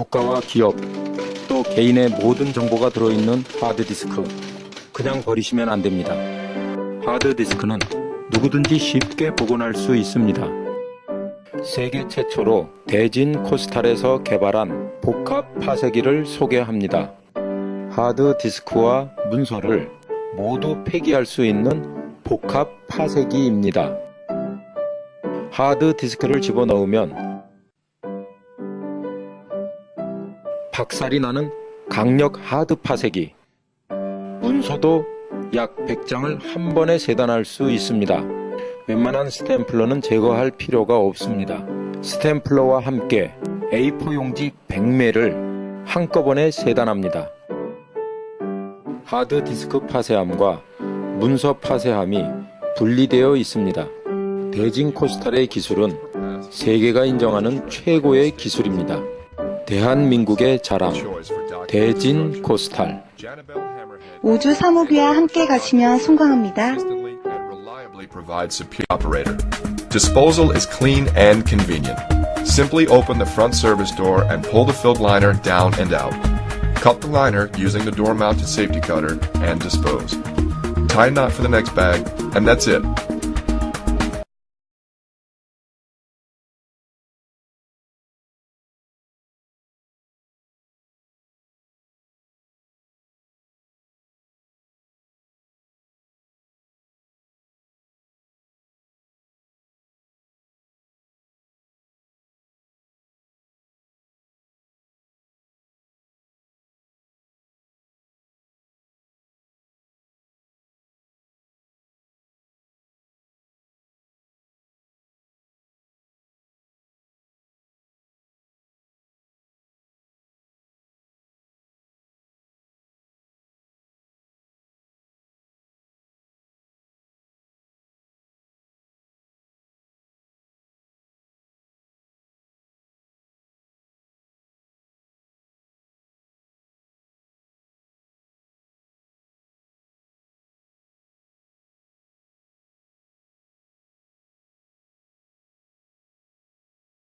국가와 기업, 또 개인의 모든 정보가 들어있는 하드디스크. 그냥 버리시면 안 됩니다. 하드디스크는 누구든지 쉽게 복원할 수 있습니다. 세계 최초로 대진 코스탈에서 개발한 복합 파쇄기를 소개합니다. 하드디스크와 문서를 모두 폐기할 수 있는 복합 파쇄기입니다. 하드디스크를 집어넣으면 박살이 나는 강력 하드 파쇄기. 문서도 약 100장을 한 번에 세단할 수 있습니다. 웬만한 스탬플러는 제거할 필요가 없습니다. 스탬플러와 함께 A4 용지 100매를 한꺼번에 세단합니다. 하드 디스크 파쇄함과 문서 파쇄함이 분리되어 있습니다. 대진 코스탈의 기술은 세계가 인정하는 최고의 기술입니다. 대한민국의 자랑, 대진 코스탈. 우주 사무기와 함께 가시면 송광합니다. consistently and reliably provides superior operator. Disposal is clean and convenient. Simply open the front service door and pull the filled liner down and out. Cut the liner using the door mounted safety cutter and dispose. Tie knot for the next bag, and that's it.